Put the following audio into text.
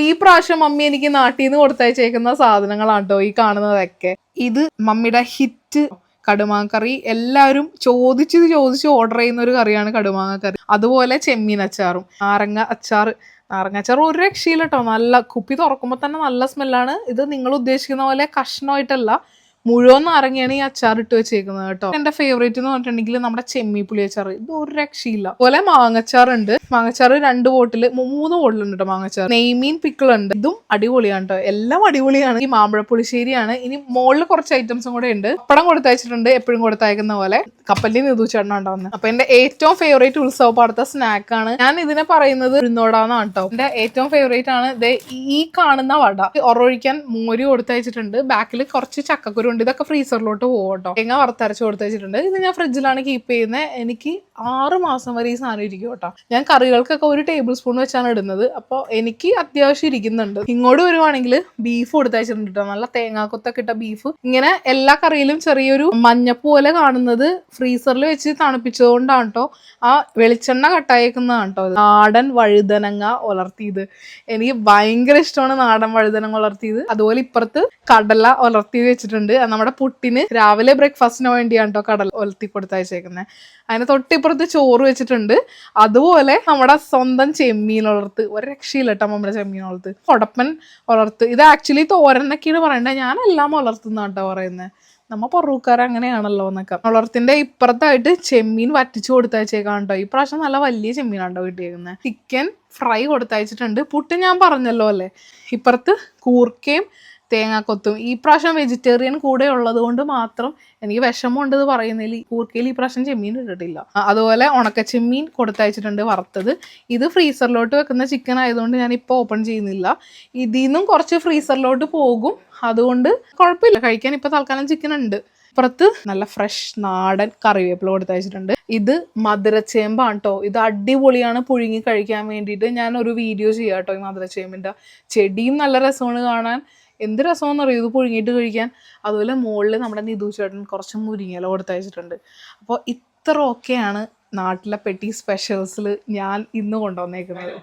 അപ്പൊ ഈ പ്രാവശ്യം മമ്മി എനിക്ക് നാട്ടിൽ നിന്ന് കൊടുത്തയച്ചേക്കുന്ന സാധനങ്ങളാണ് കേട്ടോ ഈ കാണുന്നതൊക്കെ. ഇത് മമ്മിയുടെ ഹിറ്റ് കടുമാങ്ങക്കറി എല്ലാവരും ചോദിച്ച് ചോദിച്ച് ഓർഡർ ചെയ്യുന്ന ഒരു കറിയാണ് കടുമാങ്ങക്കറി അതുപോലെ ചെമ്മീൻ അച്ചാറും. നാരങ്ങ അച്ചാർ. നാരങ്ങ അച്ചാർ ഒരു രക്ഷയില്ല കേട്ടോ നല്ല കുപ്പി തുറക്കുമ്പോൾ തന്നെ നല്ല സ്മെല്ലാണ് ഇത് നിങ്ങൾ ഉദ്ദേശിക്കുന്ന പോലെ കഷ്ണമായിട്ടല്ല. മുഴുവൻ നാരങ്ങയാണ് ഈ അച്ചാർ ഇട്ട് വെച്ചേക്കുന്നത് കേട്ടോ. എന്റെ ഫേവറേറ്റ് എന്ന് പറഞ്ഞിട്ടുണ്ടെങ്കിൽ നമ്മുടെ ചെമ്മി പുളി അച്ചാർ ഇത് ഒരു രക്ഷയില്ല. അതുപോലെ മാങ്ങച്ചാർ ഉണ്ട് മാങ്ങച്ചാർ രണ്ട് ബോട്ടിൽ മൂന്ന് ബോട്ടിലുണ്ട് കേട്ടോ മാങ്ങച്ചാർ നെയ്മീൻ പിക്കിൾ ഉണ്ട് ഇതും അടിപൊളിയാണ് കേട്ടോ എല്ലാം അടിപൊളിയാണ്. ഈ മാമ്പഴ പുളിശ്ശേരിയാണ് ഇനി മുകളിൽ കുറച്ച് ഐറ്റംസും കൂടെ ഉണ്ട്. പപ്പടം കൊടുത്തയച്ചിട്ടുണ്ട്. എപ്പോഴും കൊടുത്തയക്കുന്ന പോലെ. കപ്പലിൽ നിതു ചേട്ടൻ ഉണ്ടാവുന്നത് അപ്പൊ എന്റെ ഏറ്റവും ഫേവറേറ്റ് ഉത്സവ പാടത്തെ സ്നാക്കാണ് ഞാൻ ഇതിനെ പറയുന്നത് ഉഴുന്നോടാന്നാണ് കേട്ടോ എന്റെ ഏറ്റവും ഫേവറേറ്റ് ആണ് ഈ കാണുന്ന വട. ഒറൊഴിക്കാൻ മോര് കൊടുത്തയച്ചിട്ടുണ്ട്. ബാക്കിൽ കുറച്ച് ചക്കക്കുരു ഇതൊക്കെ ഫ്രീസറിലോട്ട് പോകും കേട്ടോ തേങ്ങ വറുത്തരച്ച് കൊടുത്തയച്ചിട്ടുണ്ട് ഇത് ഞാൻ ഫ്രിഡ്ജിലാണ് കീപ്പ് ചെയ്യുന്നത് എനിക്ക് ആറ് മാസം വരെ ഈ സാധനം ഇരിക്കും കേട്ടോ. ഞാൻ കറികൾക്കൊക്കെ ഒരു ടേബിൾ സ്പൂൺ വെച്ചാണ് ഇടുന്നത്. അപ്പോൾ എനിക്ക് അത്യാവശ്യം ഇരിക്കുന്നുണ്ട്. ഇങ്ങോട്ട് വരുവാണെങ്കിൽ ബീഫ് കൊടുത്തയച്ചിട്ടുണ്ട് കേട്ടോ. നല്ല തേങ്ങാക്കൊത്തൊക്കെ ഇട്ട ബീഫ് ഇങ്ങനെ എല്ലാ കറിയിലും ചെറിയൊരു മഞ്ഞപ്പൂലെ പോലെ കാണുന്നത് ഫ്രീസറിൽ വെച്ച് തണുപ്പിച്ചതുകൊണ്ടാണ് കേട്ടോ. ആ വെളിച്ചെണ്ണ കട്ടായേക്കുന്നതാണ് കേട്ടോ നാടൻ വഴുതനങ്ങ ഉലർത്തിയത് എനിക്ക് ഭയങ്കര ഇഷ്ടമാണ് നാടൻ വഴുതനങ്ങ ഉലർത്തിയത് അതുപോലെ ഇപ്പുറത്ത് കടല ഉലർത്തി വെച്ചിട്ടുണ്ട്. നമ്മുടെ പുട്ടിന് രാവിലെ ബ്രേക്ക്ഫാസ്റ്റിന് വേണ്ടിയാണ് കേട്ടോ കടല ഉലർത്തി കൊടുത്തയച്ചേക്കുന്നത് അതിന് തൊട്ടിപ്പുറത്ത് ചോറ് വെച്ചിട്ടുണ്ട്. അതുപോലെ നമ്മുടെ സ്വന്തം ചെമ്മീൻ വളർത്ത്. ഒരു രക്ഷയില്ല കേട്ടോ നമ്മുടെ ചെമ്മീൻ വളർത്ത്. കൊടപ്പൻ വളർത്ത്. ഇത് ആക്ച്വലി തോരനൊക്കെയാണ് പറയേണ്ടത് ഞാനെല്ലാം വളർത്തുന്ന കേട്ടോ പറയുന്നത് നമ്മ പൊറൂക്കാർ അങ്ങനെയാണല്ലോ എന്നൊക്കെ. വളർത്തിന്റെ ഇപ്പുറത്തായിട്ട് ചെമ്മീൻ വറ്റിച്ചു കൊടുത്തയച്ചേക്കാം കേട്ടോ. ഈ പ്രാവശ്യം നല്ല വലിയ ചെമ്മീനാണ്ടോ കിട്ടിയേക്കുന്നത് ചിക്കൻ ഫ്രൈ കൊടുത്തയച്ചിട്ടുണ്ട്. പുട്ട് ഞാൻ പറഞ്ഞല്ലോ അല്ലേ? ഇപ്പുറത്ത് കൂർക്കയും തേങ്ങാക്കൊത്തും. ഈ പ്രാവശ്യം വെജിറ്റേറിയൻ കൂടെ ഉള്ളത് കൊണ്ട് മാത്രം എനിക്ക് വിഷമമുണ്ട് എന്ന് പറയുന്നതിൽ. കൂർക്കയിൽ ഈ പ്രാവശ്യം ചെമ്മീൻ ഇട്ടിട്ടില്ല. അതുപോലെ ഉണക്ക ചെമ്മീൻ കൊടുത്തയച്ചിട്ടുണ്ട് വറുത്തത്. ഇത് ഫ്രീസറിലോട്ട് വെക്കുന്ന ചിക്കൻ ആയതുകൊണ്ട് ഞാൻ ഇപ്പോൾ ഓപ്പൺ ചെയ്യുന്നില്ല. ഇതിൽ നിന്നും കുറച്ച് ഫ്രീസറിലോട്ട് പോകും. അതുകൊണ്ട് കുഴപ്പമില്ല. കഴിക്കാൻ ഇപ്പോൾ തൽക്കാലം ചിക്കൻ ഉണ്ട്. ഇപ്പുറത്ത് നല്ല ഫ്രഷ് നാടൻ കറിവേപ്പില കൊടുത്തയച്ചിട്ടുണ്ട്. ഇത് മധുരച്ചേമ്പാണ് കേട്ടോ ഇത് അടിപൊളിയാണ് പുഴുങ്ങി കഴിക്കാൻ വേണ്ടിയിട്ട്. ഞാൻ ഒരു വീഡിയോ ചെയ്യാം കേട്ടോ ഈ മധുരച്ചേമ്പിന്റെ ചെടിയും നല്ല രസമാണ് കാണാൻ. എന്ത് രസമാണെന്ന് അറിയോ ഇത് പുഴുങ്ങിയിട്ട് കഴിക്കാൻ. അതുപോലെ മുകളിൽ നമ്മുടെ നിധു ചേട്ടൻ കുറച്ച് മുരിങ്ങയില കൊടുത്തയച്ചിട്ടുണ്ട്. അപ്പോൾ ഇത്ര ഒക്കെയാണ് നാട്ടിലെ പെട്ടി സ്പെഷ്യൽസിൽ ഞാൻ ഇന്ന് കൊണ്ടുവന്നേക്കുന്നത്.